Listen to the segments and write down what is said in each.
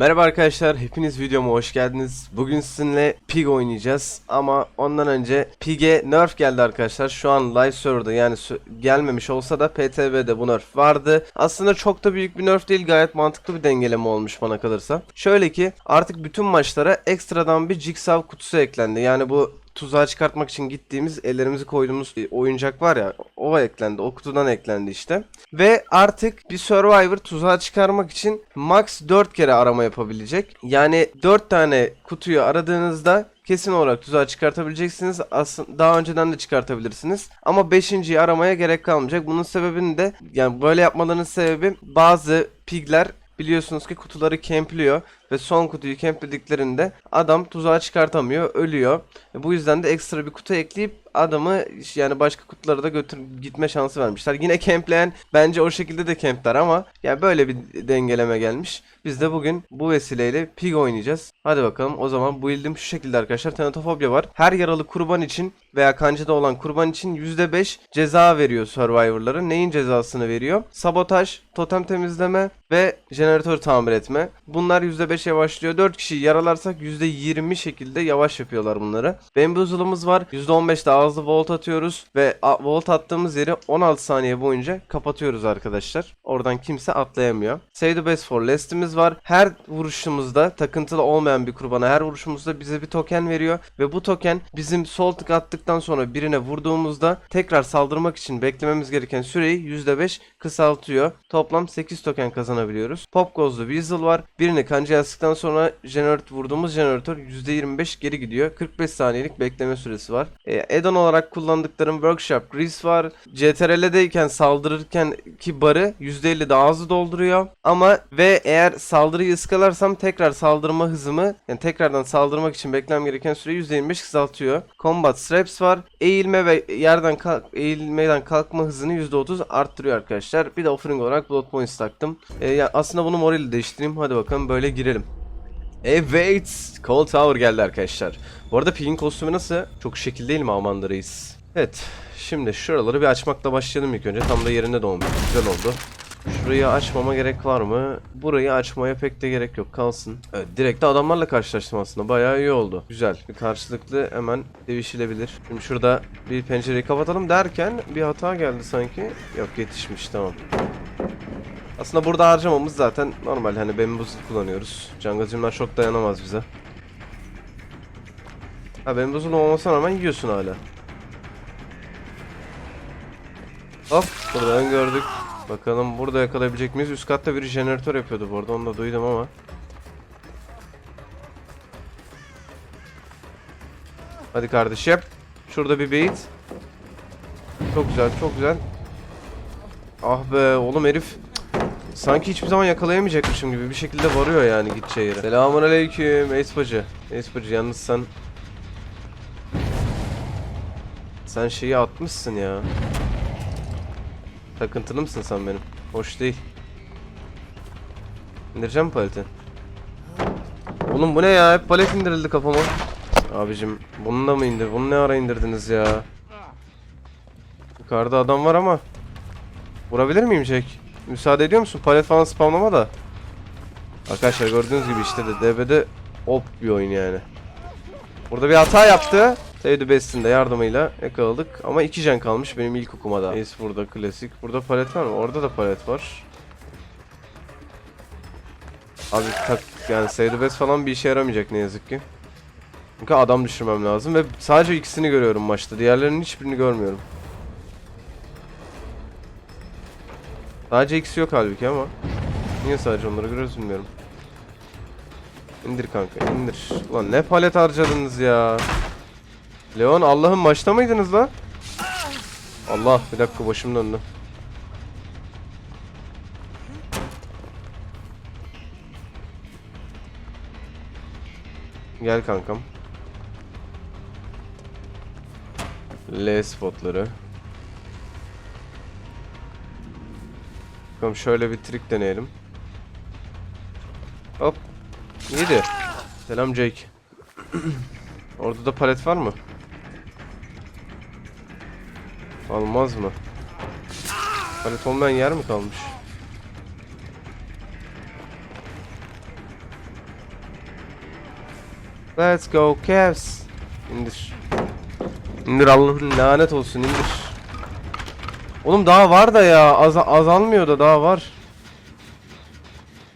Merhaba arkadaşlar, hepiniz videoma hoş geldiniz. Bugün sizinle Pig oynayacağız ama ondan önce Pig'e nerf geldi arkadaşlar. Şu an live server'da yani gelmemiş olsa da PTB'de bu nerf vardı. Aslında çok da büyük bir nerf değil, gayet mantıklı bir dengeleme olmuş bana kalırsa. Şöyle ki artık bütün maçlara ekstradan bir Jigsaw kutusu eklendi. Yani bu tuzağa çıkartmak için gittiğimiz ellerimizi koyduğumuz oyuncak var ya o eklendi o kutudan eklendi işte. Ve artık bir Survivor tuzağa çıkarmak için max 4 kere arama yapabilecek. Yani 4 tane kutuyu aradığınızda kesin olarak tuzağa çıkartabileceksiniz. Aslında daha önceden de çıkartabilirsiniz. Ama 5.yi aramaya gerek kalmayacak. Bunun sebebini de yani böyle yapmalarının sebebi bazı pigler biliyorsunuz ki kutuları kempliyor ve son kutuyu kemplediklerinde adam tuzağa çıkartamıyor, ölüyor. E bu yüzden de ekstra bir kutu ekleyip adamı yani başka kutulara da götür gitme şansı vermişler. Yine kempleyen bence o şekilde de kempler ama yani böyle bir dengeleme gelmiş. Biz de bugün bu vesileyle pig oynayacağız. Hadi bakalım o zaman bu build'im şu şekilde arkadaşlar. Tenatofobia var. Her yaralı kurban için veya kancada olan kurban için %5 ceza veriyor Survivor'lara. Neyin cezasını veriyor? Sabotaj, totem temizleme ve jeneratör tamir etme. Bunlar %5 yavaşlıyor. 4 kişiyi yaralarsak %20 şekilde yavaş yapıyorlar bunları. Bamboozle'ımız var. %15 daha hızlı volt atıyoruz ve volt attığımız yeri 16 saniye boyunca kapatıyoruz arkadaşlar. Oradan kimse atlayamıyor. Save the best for last'imiz var. Her vuruşumuzda takıntılı olmayan bir kurbana her vuruşumuzda bize bir token veriyor ve bu token bizim sol tık attıktan sonra birine vurduğumuzda tekrar saldırmak için beklememiz gereken süreyi %5 kısaltıyor. Toplam 8 token kazanabiliyoruz. Pop Ghost'lu Weasel var. Birini kancaya sıktıktan sonra jeneratör vurduğumuz jeneratör %25 geri gidiyor. 45 saniyelik bekleme süresi var. E, add-on olarak kullandıklarım Workshop Grease var. CTRL'deyken saldırırken ki barı %50 daha hızlı dolduruyor. Ama ve eğer saldırıyı ıskalarsam tekrar saldırma hızımı yani tekrardan saldırmak için beklemem gereken süreyi %25 kısaltıyor. Combat Straps var. Eğilme ve yerden kalk eğilmeden kalkma hızını %30 arttırıyor arkadaşlar. Bir de offering olarak Blood Points taktım. E, ya aslında bunu morali değiştireyim. Hadi bakalım böyle girelim. Evet, Cold Tower geldi arkadaşlar. Bu arada Pig'in kostümü nasıl? Çok şekil değil mi Amanda? Evet, şimdi şuraları bir açmakla başlayalım ilk önce. Tam da yerinde doğmuş. Güzel oldu. Şurayı açmama gerek var mı? Burayı açmaya pek de gerek yok. Kalsın. Evet, direkt de adamlarla karşılaştım aslında. Bayağı iyi oldu. Güzel. Bir karşılıklı hemen devişilebilir. Şimdi şurada bir pencereyi kapatalım derken bir hata geldi sanki. Yok yetişmiş tamam. Aslında burada harcamamız zaten normal hani bamboozle kullanıyoruz. Cangacımlar çok dayanamaz bize. Ha bamboozle olmasına rağmen yiyorsun hala. Hop buradan gördük. Bakalım burada yakalayabilecek miyiz? Üst katta bir jeneratör yapıyordu bu arada onu da duydum ama. Hadi kardeşim. Şurada bir bait. Çok güzel çok güzel. Ah be oğlum herif Sanki hiçbir zaman yakalayamayacakmışım gibi bir şekilde varıyor yani gideceği yere. Selamun aleyküm Ace Bacı. Ace Bacı yalnız sen... Sen şeyi atmışsın ya. Takıntılı mısın sen benim? Hoş değil. İndireceğim mi paleti? Oğlum bu ne ya? Hep palet indirildi kafama. Abicim bunu da mı indir? Bunu ne ara indirdiniz ya? Yukarıda adam var ama. Vurabilir miyim Jack? Müsaade ediyor musun? Palet falan spamlama da. Arkadaşlar gördüğünüz gibi işte de DB'de op bir oyun yani. Burada bir hata yaptı. Save Best'in de yardımıyla yakaladık. Ama iki can kalmış benim ilk okumada. Ace burada klasik. Burada palet var mı? Orada da palet var. Abi tak yani Save Best falan bir işe yaramayacak ne yazık ki. Çünkü adam düşürmem lazım ve sadece ikisini görüyorum maçta. Diğerlerinin hiçbirini görmüyorum. Sadece X yok halbuki ama. Niye sadece onları görüyoruz bilmiyorum. İndir kanka indir. Ulan ne palet harcadınız ya. Leon Allah'ın maçta mıydınız lan? Allah bir dakika başım döndü. Gel kankam. L spotları. Bakalım şöyle bir trik deneyelim. Hop. Yedi. Selam Jake. Orada da palet var mı? Olmaz mı? Palet olmayan yer mi kalmış? Let's go Cavs. İndir. İndir Allah'ın lanet olsun indir. Oğlum daha var da ya az azalmıyor da daha var.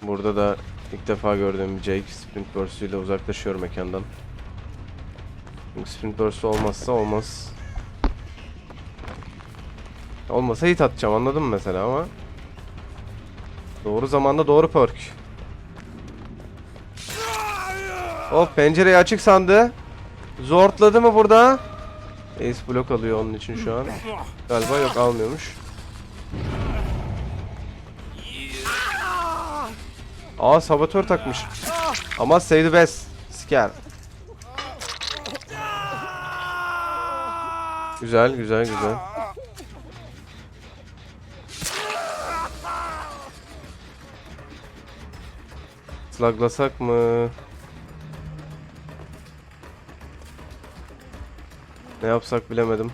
Burada da ilk defa gördüğüm Jake sprint burst ile uzaklaşıyor mekandan. Sprint burst olmazsa olmaz. Olmasa hit atacağım anladın mı mesela ama. Doğru zamanda doğru perk. Hop pencereyi açık sandı. Zortladı mı burada? Ace blok alıyor onun için şu an. Galiba yok almıyormuş. Aa saboteur takmış. Ama save the best. Siker. Güzel güzel güzel. Sluglasak mı? Ne yapsak bilemedim.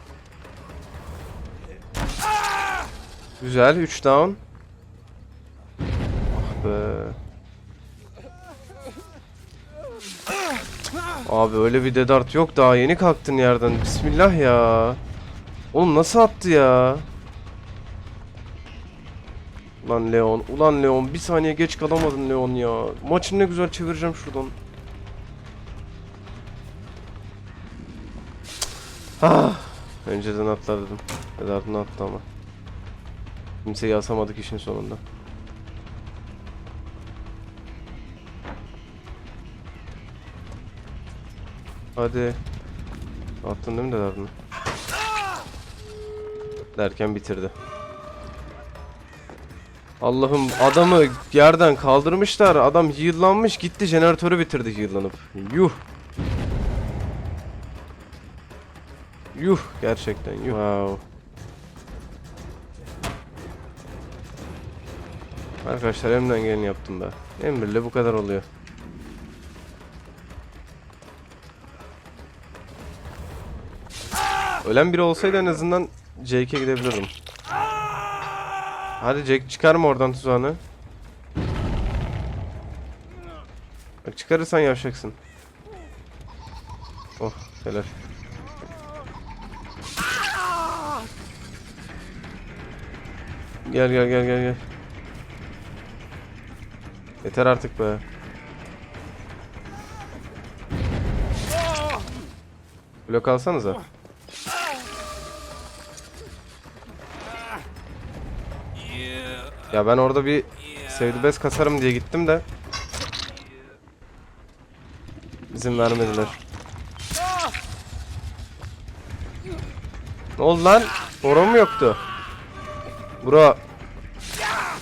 Güzel 3 down. Ah be. Abi öyle bir dedart yok daha yeni kalktın yerden. Bismillah ya. Oğlum nasıl attı ya? Ulan Leon, ulan Leon bir saniye geç kalamadın Leon ya. Maçı ne güzel çevireceğim şuradan. Ah, önceden atlar dedim. Attı ama. Kimseyi asamadık işin sonunda. Hadi. Attın değil mi Dedartını? Derken bitirdi. Allah'ım adamı yerden kaldırmışlar. Adam heal'lanmış gitti jeneratörü bitirdi heal'lanıp. Yuh. Yuh gerçekten yuh. Wow. Arkadaşlar elimden geleni yaptım be. Emirle bu kadar oluyor. Ölen biri olsaydı en azından Jake'e gidebilirdim. Hadi Jake çıkarma oradan tuzağını. Bak çıkarırsan yavşaksın. Oh helal. Gel gel gel gel gel. Yeter artık be. Blok alsanıza. Ya ben orada bir sevdi bez kasarım diye gittim de izin vermediler. Ne oldu lan? Boru mu yoktu? Bro.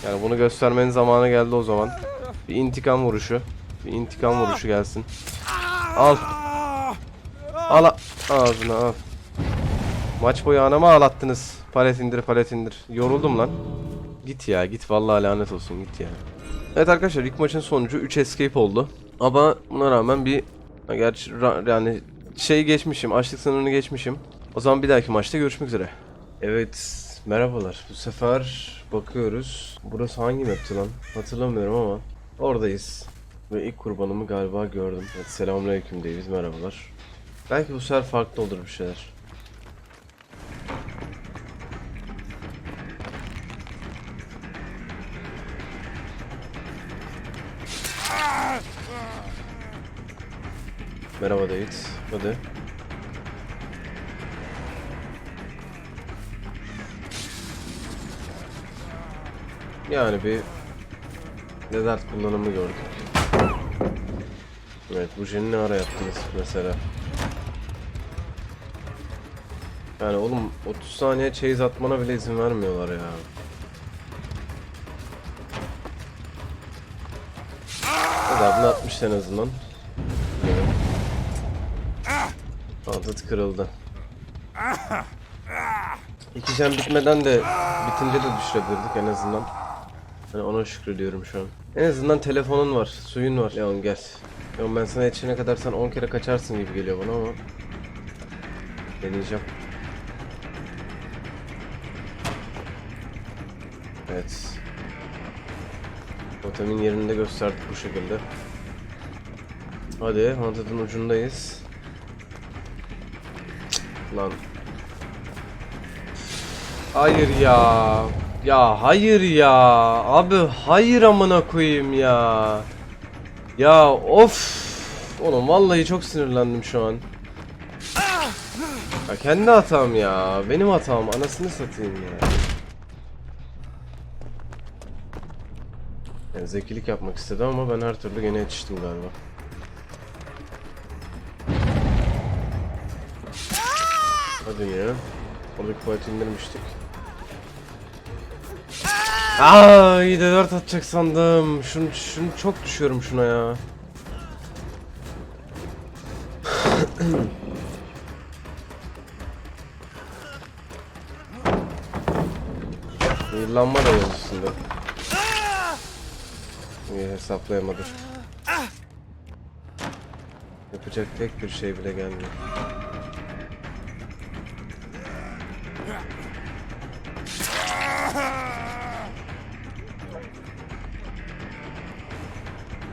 Yani bunu göstermenin zamanı geldi o zaman. Bir intikam vuruşu. Bir intikam vuruşu gelsin. Al. Al. Ağzına al. Maç boyu anamı ağlattınız. Palet indir palet indir. Yoruldum lan. Git ya git vallahi lanet olsun git ya. Evet arkadaşlar ilk maçın sonucu 3 escape oldu. Ama buna rağmen bir gerçi yani şey geçmişim açlık sınırını geçmişim. O zaman bir dahaki maçta görüşmek üzere. Evet merhabalar. Bu sefer bakıyoruz. Burası hangi mapti lan? Hatırlamıyorum ama oradayız. Ve ilk kurbanımı galiba gördüm. Evet, selamünaleyküm Davies merhabalar. Belki bu sefer farklı olur bir şeyler. Merhaba David. Hadi. Yani bir Dedart kullanımı gördük. Evet bu jeni ne ara yaptınız mesela? Yani oğlum 30 saniye chase atmana bile izin vermiyorlar ya. Dedard'ını atmış en azından. Altı kırıldı. İki jam bitmeden de bitince de düşürebilirdik en azından. Hani ona şükrediyorum şu an. En azından telefonun var, suyun var. Leon gel. Leon ben sana yetişene kadar sen 10 kere kaçarsın gibi geliyor bana ama. Deneyeceğim. Evet. Totemin yerini de gösterdik bu şekilde. Hadi Haunted'ın ucundayız. Lan. Hayır ya. Ya hayır ya. Abi hayır amına koyayım ya. Ya of. Oğlum vallahi çok sinirlendim şu an. Ya kendi hatam ya. Benim hatam. Anasını satayım ya. Yani zekilik yapmak istedim ama ben her türlü gene yetiştim galiba. Hadi ya. Oradaki kuvveti indirmiştik. Aa, iyi de 4 atacak sandım. Şunu, şunu çok düşüyorum şuna ya. Yıllanma da yok üstünde. İyi hesaplayamadım. Yapacak tek bir şey bile gelmiyor.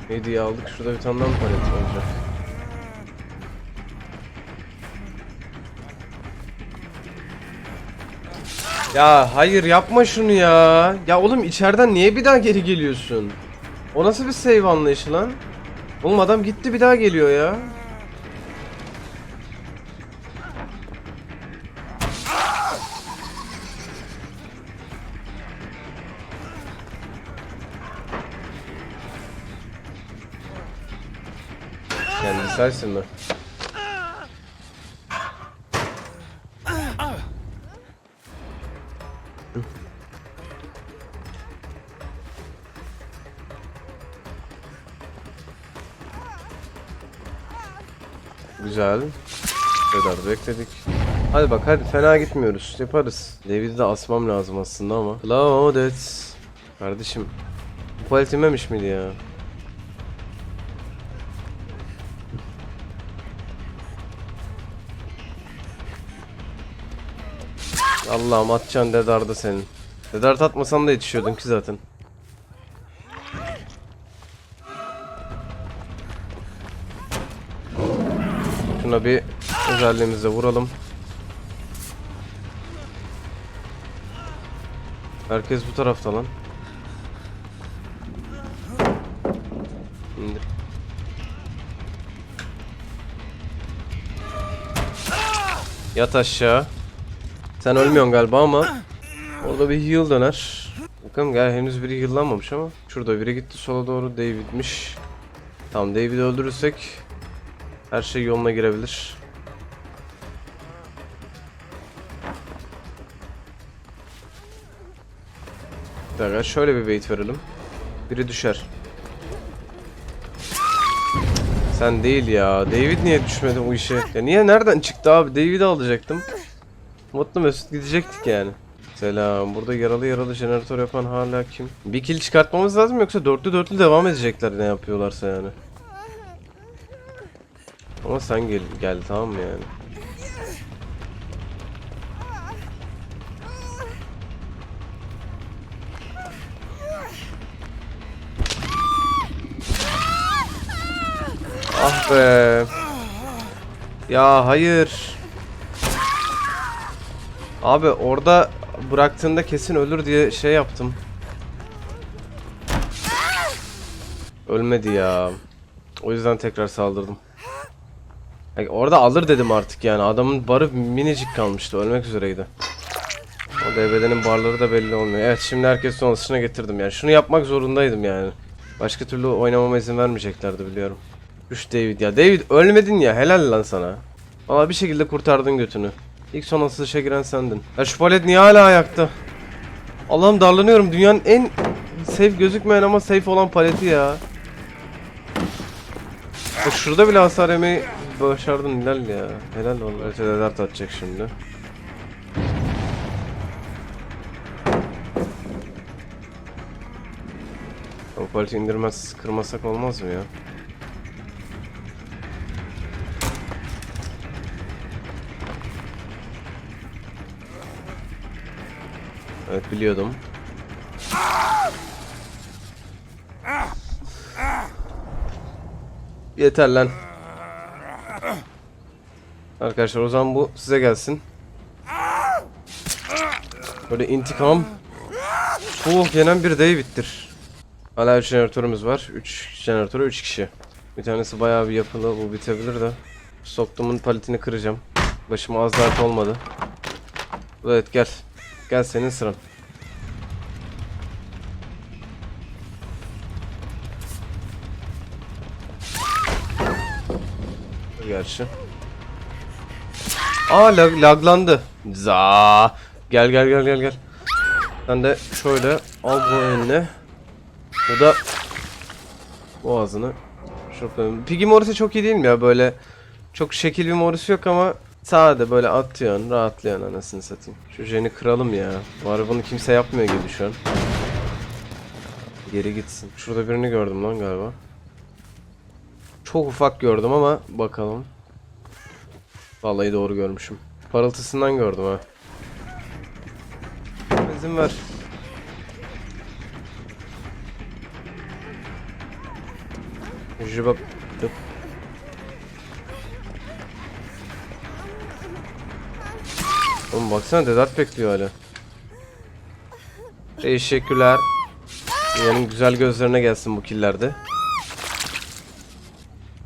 Hediye aldık. Şurada bir tane daha palet olacak? Ya hayır yapma şunu ya. Ya oğlum içeriden niye bir daha geri geliyorsun? O nasıl bir save anlayışı lan? Oğlum adam gitti bir daha geliyor ya. Kendi sensin mi? Güzel. Kadar bekledik. Hadi bak hadi fena gitmiyoruz. Yaparız. David'i de asmam lazım aslında ama. Claudette. Kardeşim. Bu palet inmemiş miydi ya? Allah'ım atacaksın Dedart'ı senin. Dedart atmasan da yetişiyordun ki zaten. Şuna bir özelliğimizle vuralım. Herkes bu tarafta lan. İndir. Yat aşağı. Sen ölmüyorsun galiba ama orada bir heal döner. Bakalım gel henüz biri heal'lanmamış ama şurada biri gitti sola doğru David'miş. Tamam David'i öldürürsek her şey yoluna girebilir. Bir şöyle bir bait verelim. Biri düşer. Sen değil ya. David niye düşmedi bu işe? Ya niye nereden çıktı abi? David'i alacaktım. Mutlu Mesut gidecektik yani. Selam. Burada yaralı yaralı jeneratör yapan hala kim? Bir kill çıkartmamız lazım yoksa dörtlü dörtlü devam edecekler ne yapıyorlarsa yani. Ama sen gel, gel tamam mı yani? Ah be. Ya hayır. Abi orada bıraktığında kesin ölür diye şey yaptım. Ölmedi ya. O yüzden tekrar saldırdım. Yani orada alır dedim artık yani. Adamın barı minicik kalmıştı. Ölmek üzereydi. O DBD'nin barları da belli olmuyor. Evet şimdi herkes son ısışına getirdim yani. Şunu yapmak zorundaydım yani. Başka türlü oynamama izin vermeyeceklerdi biliyorum. Üç David ya. David ölmedin ya. Helal lan sana. Valla bir şekilde kurtardın götünü. İlk son asılışa giren sendin. Ya şu palet niye hala ayakta? Allah'ım darlanıyorum. Dünyanın en safe gözükmeyen ama safe olan paleti ya. Bak şurada bile hasar yemeyi başardın helal ya. Helal vallahi. Evet dart atacak şimdi. O paleti indirmez kırmasak olmaz mı ya? Evet biliyordum. Yeter lan. Arkadaşlar o zaman bu size gelsin. Böyle intikam. Soğuk yenen bir David'tir. Hala 3 jeneratörümüz var. 3 jeneratöre 3 kişi. Bir tanesi bayağı bir yapılı. Bu bitebilir de. Soktumun paletini kıracağım. Başıma az dert olmadı. Evet gel. Gel senin sıran. Gerçi. Aa lag, laglandı. Za. Gel gel gel gel gel. Sen de şöyle al bu eline. Bu da boğazını. Şurada. Piggy Morris'i çok iyi değil mi ya böyle çok şekil bir Morris yok ama sade böyle atıyorsun rahatlıyorsun anasını satayım. Şu jeni kıralım ya. Bu arabanı kimse yapmıyor gibi şu an. Geri gitsin. Şurada birini gördüm lan galiba. Çok ufak gördüm ama bakalım. Vallahi doğru görmüşüm. Parıltısından gördüm ha. İzin ver. Jibap. Oğlum baksana Dedat bekliyor hala. Teşekkürler. Dünyanın güzel gözlerine gelsin bu killerde.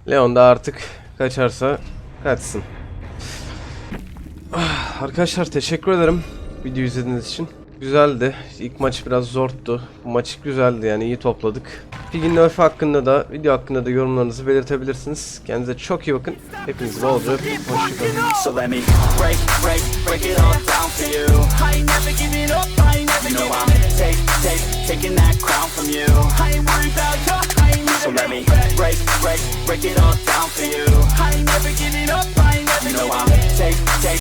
Leon da artık kaçarsa kaçsın. Ah, Arkadaşlar teşekkür ederim video izlediğiniz için. Güzeldi. İlk maç biraz zordu. Bu maç güzeldi yani iyi topladık. Pig'in nerf hakkında da video hakkında da yorumlarınızı belirtebilirsiniz. Kendinize çok iyi bakın. Hepinizi bolca. Hoşçakalın. So let me break, break, break it all down for you. I ain't never giving up, I ain't never you know I'm take, take, taking that crown from you. I ain't worried about your, I ain't never So let me break, break, break it all down for you. I ain't never giving up, I ain't never you know I'm take, take.